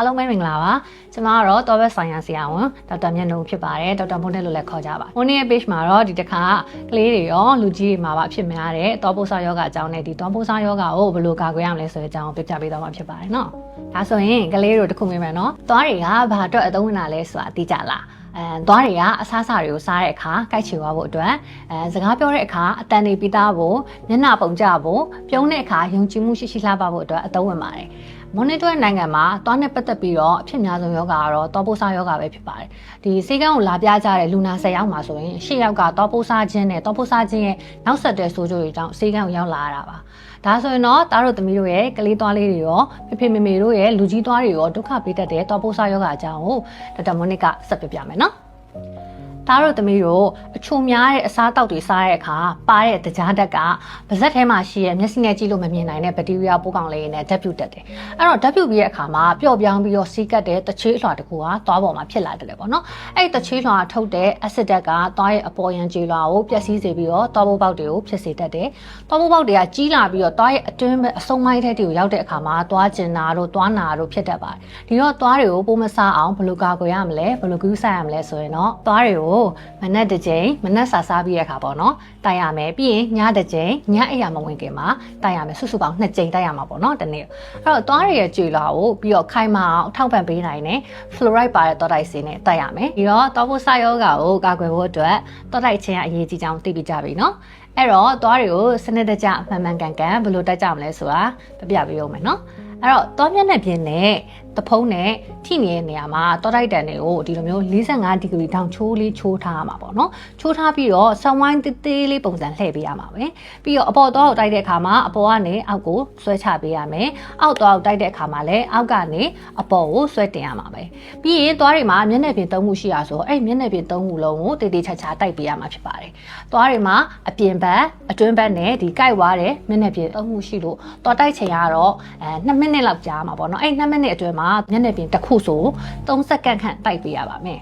အားလုံးပဲမင်္ဂလာပါကျွန်မကတော့တော်ဘက်ဆိုင်ရာဆရာဝန်ဒေါက်တာမြတ်နိုးဖြစ်ပါတယ်ဒေါက်တာမိုးနဲ့လို့လည်းခေါ်ကြပါမိုးနဲ့ရဲ့ page မှာတော့ဒီတစ်ခါကလေးတွေရောလူကြီးတွေမှာပါဖြစ်များတဲ့တောပိုးစားယောဂအကြောင်းနဲ့ဒီတောပိုးစားယောဂကိုဘယ်လိုကာကွယ်ရမလဲဆိုတဲ့အကြောင်းကိုပြပြပေးသွားမှာဖြစ်ပါတယ်နော်ဒါဆိုရင်ကလေးတို့တစ်ခုမေးမယ်နော်သွားတွေကဘာအတွက်အသုံးဝင်တာလဲဆိုတာသိကြလားအဲသွားတွေကအစားအစာတွေကိုစားတဲ့အခါကြိုက်ချေသွားဖို့အတွက်အဲစကားပြောတဲ့အခါအတန်တွေပြီးသားဖို့မျက်နှာပုံကြဖို့ပြုံးတဲ့အခါယုံကြည်မှုရှိရှိလှပဖို့အတွက်အသုံးဝင်ပါတယ် မွန်နီတွဲနိုင်ငံမှာသွားနဲ့ပတ်သက်ပြီးတော့အဖြစ်များဆုံးယောဂကတော့တောပိုးစားယောဂပဲဖြစ်ပါတယ်ဒီစေကန်းကိုလာပြကြတဲ့လူနာ10ယောက်မှာဆိုရင်10ယောက်ကတောပိုးစားခြင်းနဲ့တောပိုးစားခြင်းရဲ့နောက်ဆက်တွဲဆိုးကျိုးတွေကြောင့်စေကန်းကိုရောက်လာရတာပါဒါဆိုရင်တော့သားတို့သမီးတို့ရဲ့ကလေးသွားလေးတွေရောဖေဖေမေမေတို့ရဲ့လူကြီးသွားတွေရောဒုက္ခပေးတတ်တဲ့တောပိုးစားယောဂအကြောင်းကိုဒေါက်တာမိုနစ်ကဆက်ပြပြမယ်နော် သားတို့သမီးတို့အချိုများတဲ့အစားအသောက်တွေစားတဲ့အခါပါတဲ့တကြားတက်ကပါဇက်ထဲမှာရှိတဲ့မျက်စိနဲ့ကြည့်လို့မမြင်နိုင်တဲ့ဘက်တီးရီးယားပိုးကောင်လေးတွေနဲ့ဓာတ်ပြုတ်တက်တယ်။အဲ့တော့ဓာတ်ပြုတ်ပြီးတဲ့အခါမှာပျော့ပြောင်းပြီးတော့စီးကတ်တဲ့တချေးလွှာတစ်ခုဟာသွားပေါ်မှာဖြစ်လာတယ်လေပေါ့နော်။အဲ့ဒီတချေးလွှာထုတ်တဲ့ acid ဓာတ်ကသွားရဲ့အပေါ်ယံကြေလွှာကိုပျက်စီးစေပြီးတော့သွားဘိုးပေါက်တွေကိုဖြစ်စေတတ်တယ်။သွားဘိုးပေါက်တွေကကြီးလာပြီးတော့သွားရဲ့အတွင်းဘက်အစုံပိုင်းထဲတွေကိုရောက်တဲ့အခါမှာသွားကျင်တာတို့သွားနာတို့ဖြစ်တတ်ပါတယ်။ဒီတော့သွားတွေကိုပိုးမစားအောင်ဘယ်လိုကာကွယ်ရမလဲဘယ်လိုကူးဆိုင်ရမလဲဆိုရင်တော့သွားတွေကိုမနက်တစ်ကြိမ်မနက်စာစားပြီးရခါပေါ့နော်တိုက်ရမယ်ပြီးရင်ညတစ်ကြိမ်ညအိပ်ရမဝင်ခင်မှာတိုက်ရမယ်စုစုပေါင်း2ကြိမ်တိုက်ရမှာပေါ့နော်တနေ့အဲ့တော့သွားရရဲ့ကြွေလာကိုပြီးတော့ခိုင်မာအောင်ထောက်ပံ့ပေးနိုင်တယ် fluoride ပါတဲ့တောတိုက်စင်းနဲ့တိုက်ရမယ်ပြီးတော့တောဖို့စယောဂါကိုကာကွယ်ဖို့အတွက်တောတိုက်ခြင်းအရေးကြီးကြောင်းသိပြကြပြီနော်အဲ့တော့သွားတွေကိုစနစ်တကျမှန်မှန်ကန်ကန်ဘယ်လိုတိုက်ကြမလဲဆိုတာပြပြပေးအောင်မယ်နော်အဲ့တော့သွားမျက်နှာပြင်နဲ့ တဖုံးနဲ့ထိနေတဲ့နေရာမှာတောတိုက်တန်တွေကိုဒီလိုမျိုး45ဒီဂရီတောင်ချိုးလေးချိုးထားရမှာပေါ့နော်ချိုးထားပြီးတော့ဆန်ဝိုင်းတေးသေးလေးပုံစံလှည့်ပေးရမှာပဲပြီးတော့အပေါ်တော့တိုက်တဲ့အခါမှာအပေါ်ကနေအောက်ကိုဆွဲချပေးရမယ်အောက်တော့တိုက်တဲ့အခါမှာလည်းအောက်ကနေအပေါ်ကိုဆွဲတင်ရမှာပဲပြီးရင်သွားတွေမှာမျက်နှာပြင်သုံးမှုရှိရဆိုအဲ့မျက်နှာပြင်သုံးမှုလုံးကိုတေးသေးချာချာတိုက်ပေးရမှာဖြစ်ပါတယ်သွားတွေမှာအပြင်ဘက်အတွင်းဘက်နဲ့ဒီကြိုက်ွားတဲ့မျက်နှာပြင်သုံးမှုရှိလို့တော့တိုက်ချိန်ကတော့အဲ2မိနစ်လောက်ကြာမှာပေါ့နော်အဲ့2မိနစ်အတွင်းမှာမျက်နှာပြင်တစ်ခုဆို3စက္ကန့်ခန့်တိုက်ပေးရပါမယ်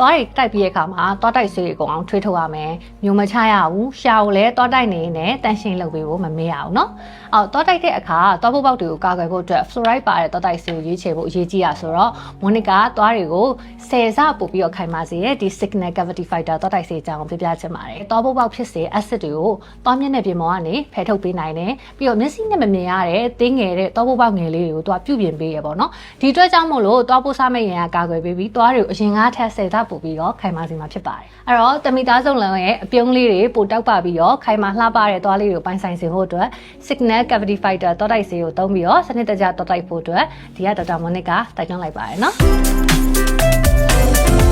သွားတွေတိုက်ပြီးတဲ့အခါမှာသွားတိုက်ဆေးတွေအကုန်အောင်ထွေးထုတ်ရမယ်။မျိုးမချရဘူး။ရှာကိုလည်းသွားတိုက်နေနဲ့တန်ရှင်းလုပ်ပေးဖို့မမေ့ရအောင်နော်။အော်သွားတိုက်တဲ့အခါသွားဖို့ပေါက်တွေကိုကာကွယ်ဖို့အတွက် fluoride ပါတဲ့သွားတိုက်ဆေးကိုရွေးချယ်ဖို့အရေးကြီးရဆိုတော့မိုနီကာသွားတွေကိုဆယ်ဆပို့ပြီးတော့ခိုင်မာစေတဲ့ဒီ signal cavity fighter သွားတိုက်ဆေးအကြောင်းပြပြချင်ပါတယ်။သွားဖို့ပေါက်ဖြစ်စေ acid တွေကိုသွားမျက်နှာပြင်ပေါ်ကနေဖယ်ထုတ်ပေးနိုင်တယ်။ပြီးတော့မျက်စိနဲ့မမြင်ရတဲ့တင်းငယ်တဲ့သွားဖို့ပေါက်ငယ်လေးတွေကိုသွားပြုပြင်ပေးရပေါ့နော်။ဒီအတွက်ကြောင့်မို့လို့သွားဖို့စားမယ့်ရန်ကကာကွယ်ပေးပြီးသွားတွေကိုအရင်ကထက်ဆယ်ဆပို့ပြီးတော့ခိုင်မာစေမှာဖြစ်ပါတယ်။အဲ့တော့တမိသားစုံလုံးရဲ့အပြုံးလေးတွေပိုတောက်ပပြီးတော့ခိုင်မာလှပတဲ့သွားလေးတွေကိုပိုင်ဆိုင်စေဖို့အတွက် signal cavity fighter တော့တိုက်ဆေးကိုသုံးပြီးတော့စနစ်တကျတော့တိုက်ဖို့အတွက်ဒီကဒေါက်တာမိုနစ်ကတိုက်တွန်းလိုက်ပါတယ်နော်။